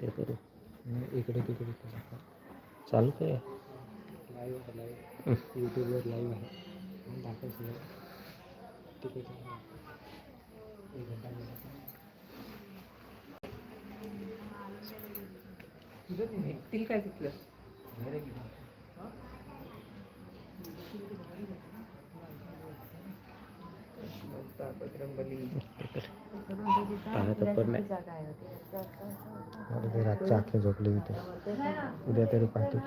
ते करू इकडे तिकडे चालू काय? लाईव्ह लाईव्ह यूट्यूबवर लाईव्ह आहे दाखवायचं तिकडे एक घंटा भेटतील काय। तिथलं पाहत पण नाही अरे ते रातच्या अख्खे झोपले तिथे उद्या तरी पाहतो.